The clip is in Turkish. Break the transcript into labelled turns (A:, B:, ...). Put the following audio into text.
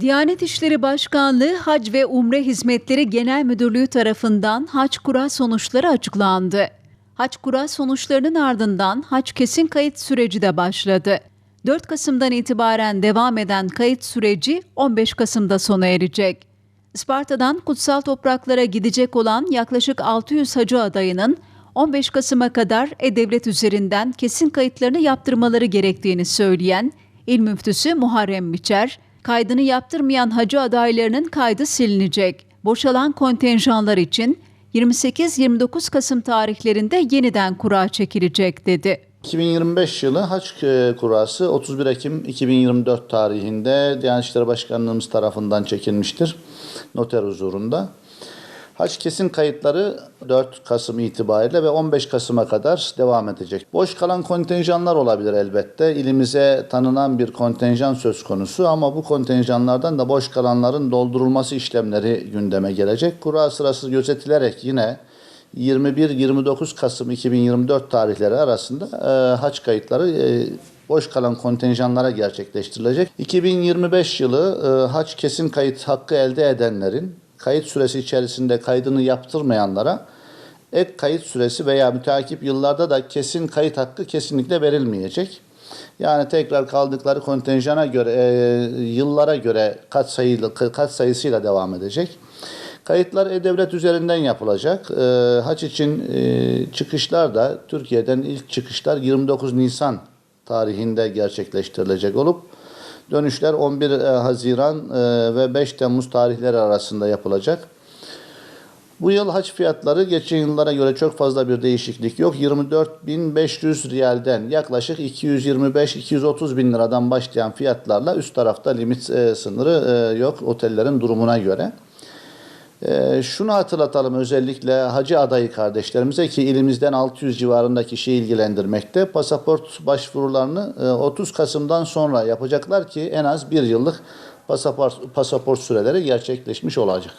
A: Diyanet İşleri Başkanlığı Hac ve Umre Hizmetleri Genel Müdürlüğü tarafından hac kura sonuçları açıklandı. Hac kura sonuçlarının ardından hac kesin kayıt süreci de başladı. 4 Kasım'dan itibaren devam eden kayıt süreci 15 Kasım'da sona erecek. Isparta'dan kutsal topraklara gidecek olan yaklaşık 600 hacı adayının 15 Kasım'a kadar E-Devlet üzerinden kesin kayıtlarını yaptırmaları gerektiğini söyleyen İl Müftüsü Muharrem Miçer, kaydını yaptırmayan hacı adaylarının kaydı silinecek. Boşalan kontenjanlar için 28-29 Kasım tarihlerinde yeniden kura çekilecek dedi.
B: 2025 yılı Haç e, Kurası 31 Ekim 2024 tarihinde Diyanet İşleri Başkanlığımız tarafından çekilmiştir. Noter huzurunda. Haç kesin kayıtları 4 Kasım itibariyle ve 15 Kasım'a kadar devam edecek. Boş kalan kontenjanlar olabilir elbette. İlimize tanınan bir kontenjan söz konusu ama bu kontenjanlardan da boş kalanların doldurulması işlemleri gündeme gelecek. Kura sırası gözetilerek yine 21-29 Kasım 2024 tarihleri arasında e, haç kayıtları e, boş kalan kontenjanlara gerçekleştirilecek. 2025 yılı e, haç kesin kayıt hakkı elde edenlerin kayıt süresi içerisinde kaydını yaptırmayanlara ek kayıt süresi veya müteakip yıllarda da kesin kayıt hakkı kesinlikle verilmeyecek. Yani tekrar kaldıkları kontenjana göre, e, yıllara göre kat, sayıyla, kat sayısıyla devam edecek. Kayıtlar E-Devlet üzerinden yapılacak. E, haç için e, çıkışlar da Türkiye'den ilk çıkışlar 29 Nisan tarihinde gerçekleştirilecek olup dönüşler 11 Haziran e, ve 5 Temmuz tarihleri arasında yapılacak. Bu yıl haç fiyatları geçen yıllara göre çok fazla bir değişiklik yok. 24.500 riyalden yaklaşık 225-230 bin liradan başlayan fiyatlarla üst tarafta limit e, sınırı e, yok otellerin durumuna göre. E, şunu hatırlatalım özellikle hacı adayı kardeşlerimize ki ilimizden 600 civarında kişi ilgilendirmekte. Pasaport başvurularını e, 30 Kasım'dan sonra yapacaklar ki en az bir yıllık pasaport, pasaport süreleri gerçekleşmiş olacak.